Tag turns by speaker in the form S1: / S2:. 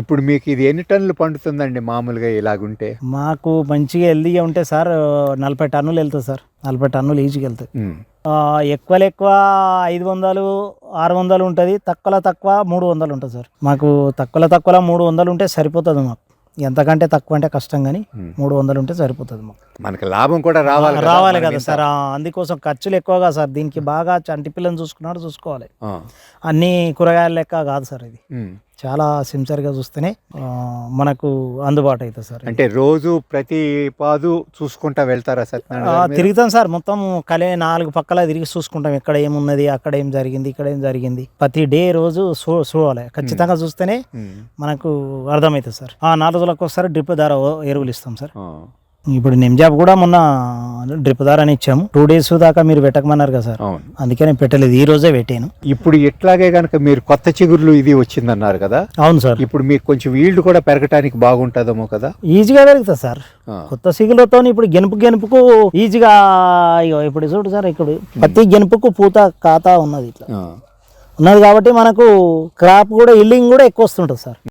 S1: ఇప్పుడు మీకు ఇది ఎన్ని టన్నులు పండుతుందండి మామూలుగా ఇలాగుంటే?
S2: మాకు మంచిగా హెల్దీగా ఉంటే సార్ నలభై టన్నులు వెళ్తుంది సార్. నలభై టన్నులు ఈజీగా వెళ్తాయి. ఎక్కువలో ఎక్కువ ఐదు వందలు ఆరు వందలు ఉంటుంది. తక్కువలో తక్కువ మూడు వందలు ఉంటుంది సార్. మాకు తక్కువలో తక్కువలో మూడు వందలు ఉంటే సరిపోతుంది మాకు. ఎంతకంటే తక్కువ అంటే కష్టం కానీ. మూడు వందలు ఉంటే సరిపోతుంది మాకు.
S1: మనకి లాభం కూడా రావాలి
S2: రావాలి కదా సార్. అందుకోసం ఖర్చులు ఎక్కువగా సార్. దీనికి బాగా చంటి పిల్లని చూసుకున్నాడు చూసుకోవాలి. అన్ని కూరగాయల లెక్క కాదు సార్ ఇది. చాలా సిన్సియర్గా చూస్తేనే మనకు అందుబాటు అవుతుంది సార్.
S1: అంటే రోజు ప్రతి పాదు చూసుకుంటా వెళ్తారా మీరు?
S2: తిరుగుతాం సార్ మొత్తం కలే నాలుగు పక్కల తిరిగి చూసుకుంటాం ఎక్కడ ఏమున్నది అక్కడ ఏం జరిగింది ఇక్కడ ఏం జరిగింది ప్రతి డే రోజు చూడాలి ఖచ్చితంగా చూస్తేనే. మనకు అర్థమవుతుంది సార్ ఆ నాలుగు రోజులకు ఒకసారి డ్రిప్ ధర ఎరువులు ఇస్తాం సార్. ఇప్పుడు నిమ్జాబ్ కూడా మొన్న డ్రిప్ అని ఇచ్చాము. టూ డేస్ దాకా మీరు పెట్టకమన్నారు కదా సార్.
S1: అవును.
S2: అందుకే నేను పెట్టలేదు. ఈ రోజే పెట్టాను.
S1: ఇప్పుడు ఎట్లాగే గనక మీరు కొత్త చిగుర్లు ఇది వచ్చిందన్నారు కదా?
S2: అవును సార్.
S1: ఇప్పుడు మీకు కొంచెం ఈల్డ్ కూడా పెరగటానికి బాగుంటుందేమో కదా?
S2: ఈజీగా పెరుగుతుంది సార్. కొత్త సిగులతో ఇప్పుడు గెనుపు గెనుపుకు ఈజీగా ఇప్పుడు చూడు సార్ ఇప్పుడు ప్రతి గెనుపుకు పూత ఖాతా ఉన్నది ఇట్లా. ఉన్నది కాబట్టి మనకు క్రాప్ కూడా ఇల్లింగ్ కూడా ఎక్కువ వస్తుంటుంది సార్.